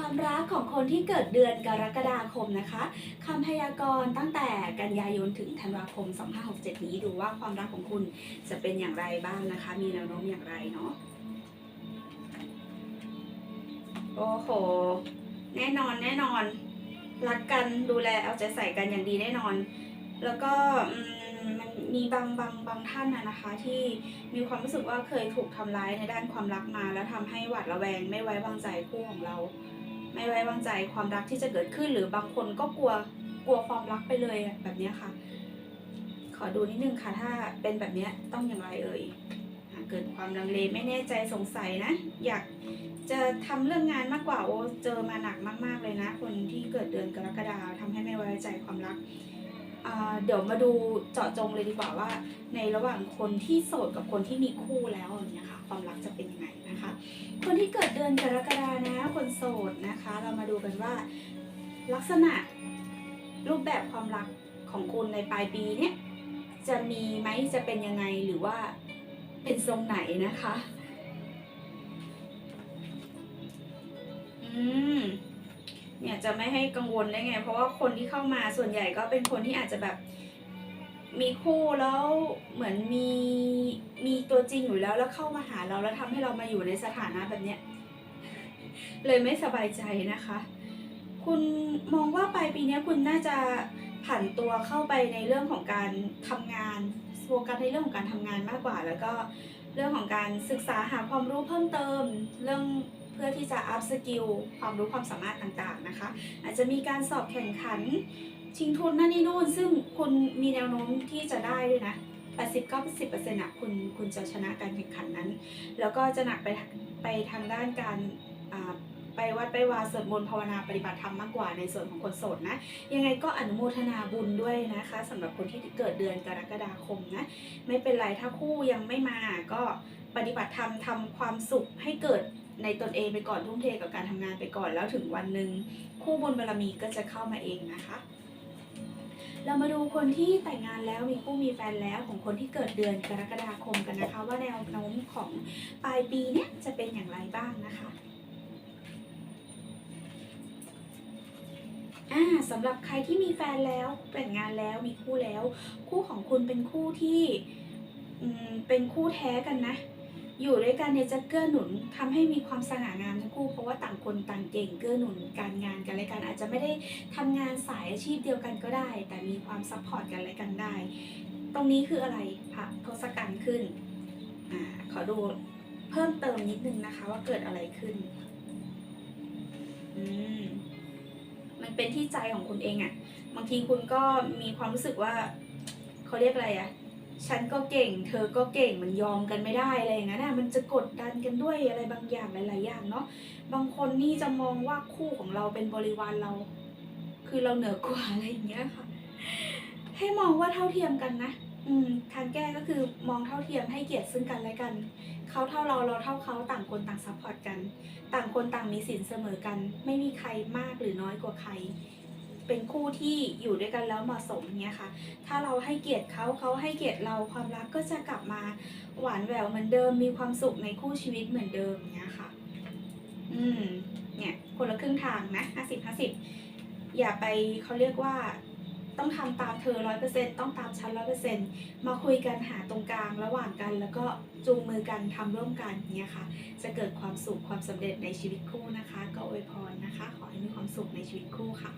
ความรักของคนที่เกิดเดือนกรกฎาคมนะคะคำพยากรณ์ตั้งแต่กันยายนถึงธันวาคม 2567 นี้ดูว่าความรักของคุณจะเป็นอย่างไรบ้างนะคะ มีแนวโน้มอย่างไรเนาะโอ้โห แน่นอนแน่นอน รักกันดูแลเอาใจใส่กันอย่างดีแน่นอน แล้วก็มันมีบางบางบางท่านนะนะคะที่มีความรู้สึกว่าเคยถูกทำร้ายในด้านความรักมา แล้วทำให้หวาดระแวงไม่ไว้วางใจคู่ของเรา ไม่ไว้วางใจความรักที่จะเกิดขึ้น หรือบางคนก็กลัวกลัวความรักไปเลยแบบนี้ค่ะ ขอดูนิดนึงค่ะ ถ้าเป็นแบบนี้ต้องอย่างไรเอ่ยเกิดความลังเลไม่แน่ใจสงสัยนะ อยากจะทำเรื่องงานมากกว่าโอ้เจอมาหนักมาก ๆเลยนะ คนที่เกิดเดือนกรกฎาคมทำให้ไม่ไว้ใจความรัก เดี๋ยวมาดูเจาะจงเลยดีกว่าว่า ในระหว่างคนที่โสดกับคนที่มีคู่แล้วอย่างเงี้ยค่ะความรักจะเป็นยังไงนะคะ คนที่เกิดเดือนกรกฎานะคนโสดนะคะ เรามาดูกันว่า ลักษณะรูปแบบความรักของคุณในปลายปีเนี้ยจะมีไหมจะเป็นยังไงหรือว่าเป็นทรงไหนนะคะ อืม เนี่ยจะไม่ให้กังวลได้ไง เพราะว่าคนที่เข้ามาส่วนใหญ่ก็เป็นคนที่อาจจะแบบมีคู่แล้วเหมือนมีมีตัวจริงอยู่แล้วแล้วเข้ามาหาเราแล้วทำให้เรามาอยู่ในสถานะแบบเนี้ยเลยไม่สบายใจนะคะ คุณมองว่าปลายปีนี้คุณน่าจะผันตัวเข้าไปในเรื่องของการทำงานโฟกัสในเรื่องของการทำงานมากกว่า แล้วก็เรื่องของการศึกษาหาความรู้เพิ่มเติมเรื่อง พื่อที่จะอัพสกิลความรู้ความสามารถต่างๆนะคะ อาจจะมีการสอบแข่งขันชิงทุนนั่นนี่นู่น ซึ่งคุณมีแนวโน้มที่จะได้ด้วยนะ80 90%อะคุณคุณจะชนะการแข่งขันนั้น แล้วก็จะหนักไปไปทางด้านการไปวัดไปวาสวดมนต์ภาวนาปฏิบัติธรรมมากกว่าในส่วนของคนโสดนะ ยังไงก็อนุโมทนาบุญด้วยนะคะสำหรับคนที่เกิดเดือนกรกฎาคมนะไม่เป็นไรถ้าคู่ยังไม่มาก็ปฏิบัติธรรมทำความสุขให้เกิด ในตนเองไปก่อนทุ่มเทกับการทำงานไปก่อนแล้วถึงวันหนึ่งคู่บุญบารมีก็จะเข้ามาเองนะคะ เรามาดูคนที่แต่งงานแล้วมีคู่มีแฟนแล้วของคนที่เกิดเดือนกรกฎาคมกันนะคะ ว่าแนวโน้มของปลายปีเนี้ยจะเป็นอย่างไรบ้างนะคะอ่าสำหรับใครที่มีแฟนแล้วแต่งงานแล้วมีคู่แล้ว คู่ของคุณเป็นคู่ที่อืมเป็นคู่แท้กันนะ อยู่ด้วยกันเนี่ยจะเกื้อหนุนทำให้มีความสง่างามทั้งคู่เพราะว่าต่างคนต่างเก่งเกื้อหนุนการงานกันและกันอาจจะไม่ได้ทำงานสายอาชีพเดียวกันก็ได้ แต่มีความซัพพอร์ตกันและกันได้ ตรงนี้คืออะไรพระทศกัณฐ์ขึ้นอ่าขอดูเพิ่มเติมนิดนึงนะคะว่าเกิดอะไรขึ้นอืมมันเป็นที่ใจของคุณเองอะ่ะ บางทีคุณก็มีความรู้สึกว่าเขาเรียกอะไรอะ่ะ ฉันก็เก่ง เธอก็เก่งมันยอมกันไม่ได้อะไรอย่างนั้นน่ะมันจะกดดันกันด้วยอะไรบางอย่างหลาย ๆ อย่างเนาะบางคนนี่จะมองว่าคู่ของเราเป็นบริวารเรา คือเราเหนือกว่าอะไรอย่างเงี้ยค่ะ ให้มองว่าเท่าเทียมกันนะอืมทางแก้ก็คือมองเท่าเทียมให้เกียรติซึ่งกันและกันเขาเท่าเราเราเท่าเขาต่างคนต่างซัพพอร์ตกัน ต่างคนต่างมีสินเสมอกัน ไม่มีใครมากหรือน้อยกว่าใคร เป็นคู่ที่อยู่ด้วยกันแล้วเหมาะสมเนี้ยค่ะ ถ้าเราให้เกียรติเขาเขาให้เกียรติเราความรักก็จะกลับมาหวานแหววเหมือนเดิม มีความสุขในคู่ชีวิตเหมือนเดิมเนี้ยค่ะ อืม เนี่ยคนละครึ่งทางนะห้าสิบห้าสิบอย่าไปเขาเรียกว่าต้องทำตามเธอร้อยเปอร์เซ็นต้องตามฉันร้อยเปอร์เซ็นมาคุยกันหาตรงกลางระหว่างกัน แล้วก็จูงมือกันทำร่วมกันเนี่ยค่ะ จะเกิดความสุขความสำเร็จในชีวิตคู่นะคะ ก็อวยพรนะคะ ขอให้มีความสุขในชีวิตคู่ค่ะ